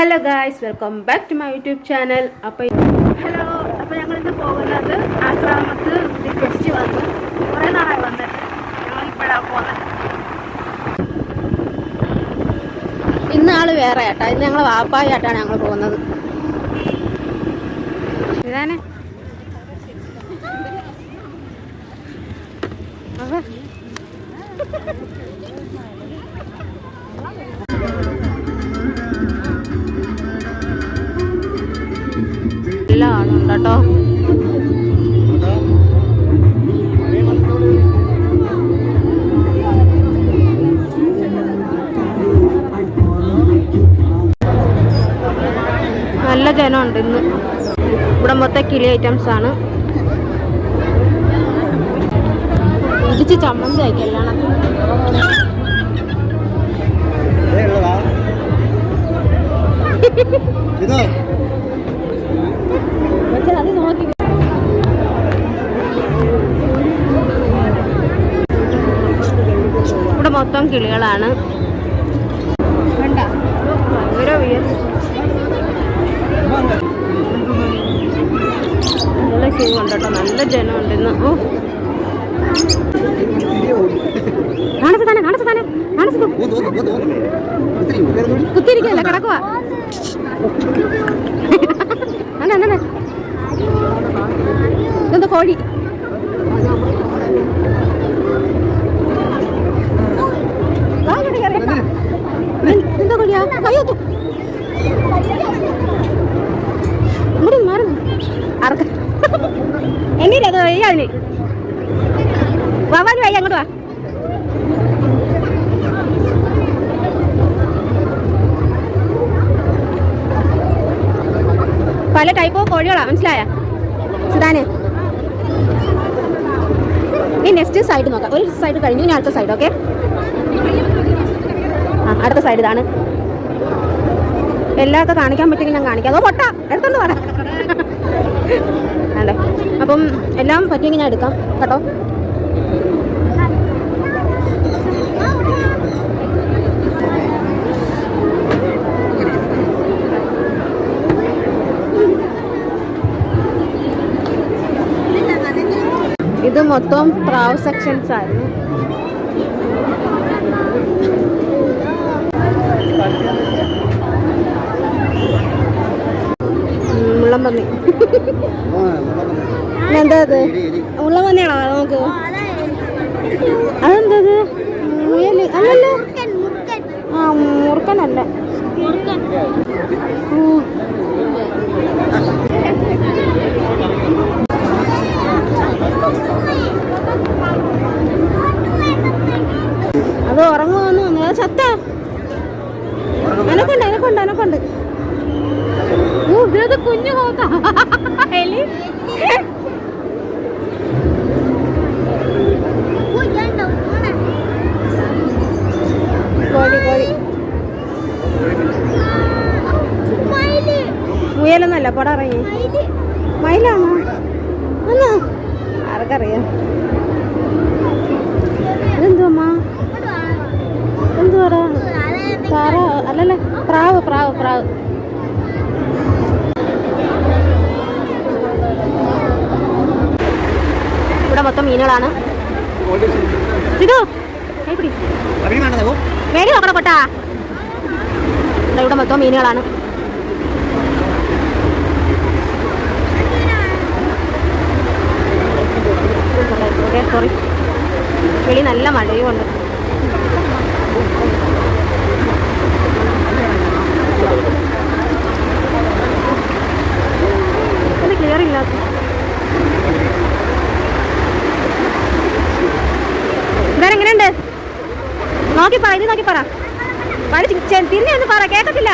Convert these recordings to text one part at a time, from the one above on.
Hello guys welcome back to my YouTube channel അപ്പോൾ hello അപ്പോൾ ഞങ്ങളിന്ന് പോകുന്നത് ആശ്രാമത്ത് ഫെസ്റ്റ് വന്ന് കുറേ നാളായി വന്നിട്ട് ഞങ്ങളിപ്പോഴാണ് പോകുന്നത് ഇന്ന് ആൾ വേറെ ആട്ടാ ഇന്ന് ഞങ്ങൾ വാപ്പായി ആട്ടാണ് ഞങ്ങൾ പോകുന്നത് ഇതാനെ എല്ലാ ആളുണ്ട് കേട്ടോ നല്ല ജനമുണ്ട് ഇന്ന്. ഇവിടെ മൊത്തം കിളി ഐറ്റംസ് ആണ്. ഇടിച്ച് ചമ്മന്തി ആക്കി കല്യാണം ഇതോ. അത് നോക്കി. ഇവിടെ മൊത്തം കിളികളാണ്. ഭയങ്കര നല്ല ക്യൂ ഉണ്ട് കേട്ടോ നല്ല ജനമുണ്ട് ഇന്ന്. ഓ. കാണിച്ചു തന്നെ കാണിച്ചു തന്നെ കാണിച്ചു കുത്തിരിക്കല്ല കിടക്കുവാ അല്ല അല്ല ഇതെന്താ കോഴി വാ ഇങ്ങോട്ട് കേറ്. ഇത് എന്താ കോഴിയാ അയ്യോ തു. ഇങ്ങോട്ട് മാറുന്നു അറക്ക. എങ്ങനെ അത് വയ്യ അതിന് വാ വാ നീ വയ്യ അങ്ങോട്ട് വാ. പല ടൈപ്പ് ഓഫ് കോഴികളാ മനസ്സിലായ? സുധാനെ. ഈ നെക്സ്റ്റ് സൈഡ് നോക്കാം. ഒരു സൈഡ് കഴിഞ്ഞു ഇനി അടുത്ത സൈഡ് ഓക്കെ ആ അടുത്ത സൈഡ് ഇതാണ്. എല്ലാവർക്കും കാണിക്കാൻ പറ്റുമെങ്കിൽ ഞാൻ കാണിക്കാം. അതോ പൊട്ട. എടുത്തോണ്ട് പറ അല്ലേ അപ്പം എല്ലാം പറ്റുമെങ്കിൽ ഞാൻ എടുക്കാം. കേട്ടോ? ഇത് മൊത്തം പ്രാവ് സെക്ഷൻസ് ആയിരുന്നു. എന്താ അത് പന്നിയാണോ നമുക്ക് അതെന്താ ഇത്? മുയൽ അല്ലല്ലോ. ആ മുറുക്കനല്ല. അത് ഉറങ്ങുവന്നു അത് ചത്ത. എനക്കുണ്ട് എനക്കുണ്ട് എനക്കുണ്ട്. ഓ ഇത് കുഞ്ഞു കോഴി മുയലൊന്നല്ല പട ഇറങ്ങി. മയിലാണോ? എന്നാ ആർക്കറിയാം. ഇതെന്തുവാ? എന്തുവാടാ താറ അല്ലല്ല പ്രാവ് പ്രാവ് പ്രാവ്. മൊത്തം മീനുകളാണ്. വേടി നോക്കണം പൊട്ടാ. ദാ ഇവിടെ മൊത്തം മീനുകളാണ്. സോറി വെളി നല്ല മഴയും ഉണ്ട്. ക്ലിയർ ഇല്ലാത്ത എങ്ങനെയുണ്ട് നോക്കി പറ നോക്കി പറ. ഒന്ന് പറ കേക്കത്തില്ല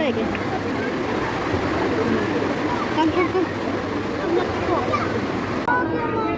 này kìa. Không, không, không Không, không,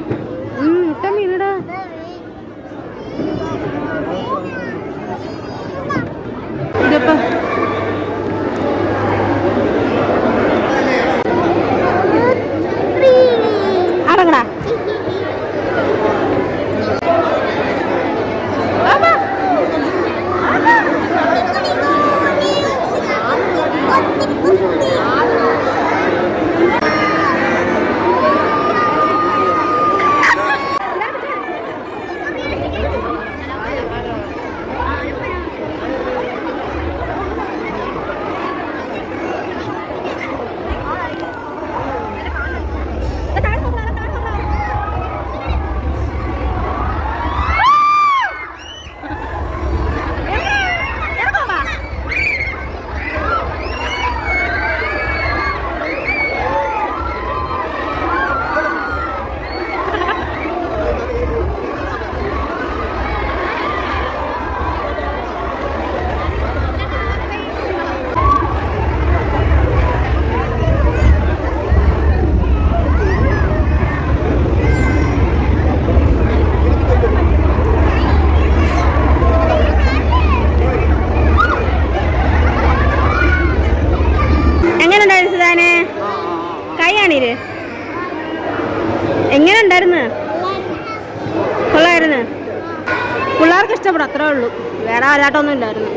പിള്ളേർക്ക് ഇഷ്ടപ്പെടും അത്രേ ഉള്ളൂ. വേറെ ആരാട്ടൊന്നും ഇല്ലായിരുന്നു.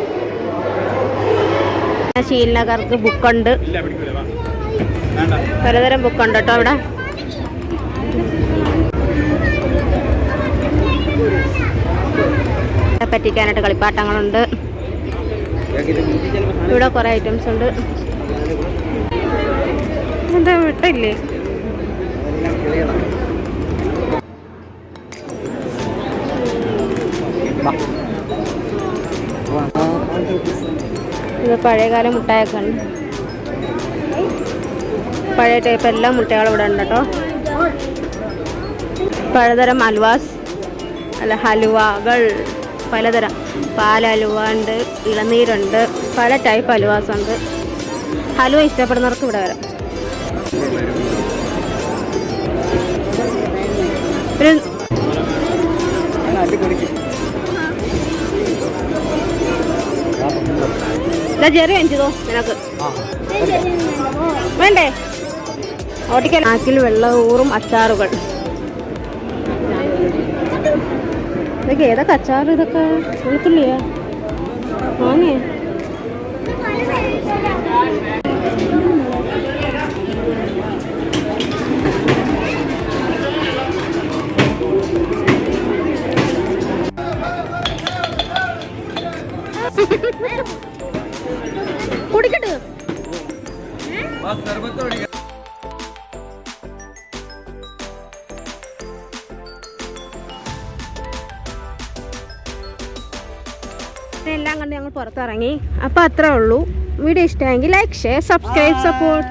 ശീലനഗർക്ക് ബുക്കുണ്ട്. പലതരം ബുക്കുണ്ട് കേട്ടോ അവിടെ. പറ്റിക്കാനായിട്ട് കളിപ്പാട്ടങ്ങളുണ്ട്. ഇവിടെ കുറേ ഐറ്റംസ് ഉണ്ട്. എന്താ വിട്ടില്ലേ? ഇത് പഴയകാല മുട്ടായൊക്കെ ഉണ്ട് പഴയ ടൈപ്പ് എല്ലാ മുട്ടകളും ഇവിടെ ഉണ്ട് കേട്ടോ. പലതരം ഹൽവാസ് അല്ല ഹലുവകൾ പലതരം പാലലുവ ഉണ്ട് ഇളനീരുണ്ട് പല ടൈപ്പ് ഹലുവാസ് ഉണ്ട്. ഹലുവ ഇഷ്ടപ്പെടുന്നവർക്ക് ഇവിടെ വരാം. ഒരു ചെറിയ അഞ്ചിതോ നിനക്ക്. വേണ്ടേ? ഓട്ടിക്കൽ. ആക്കിൽ അച്ചാറുകൾ. ഇതൊക്കെ ഏതൊക്കെ അച്ചാറ് ഇതൊക്കെ? വെളുത്തുള്ളിയാ? വാങ്ങിയേ എല്ലാം കണ്ട് ഞങ്ങൾ പുറത്തിറങ്ങി. അപ്പോൾ അത്രേ ഉള്ളൂ. വീഡിയോ ഇഷ്ടമെങ്കിൽ ലൈക്ക് ഷെയർ സബ്സ്ക്രൈബ് സപ്പോർട്ട്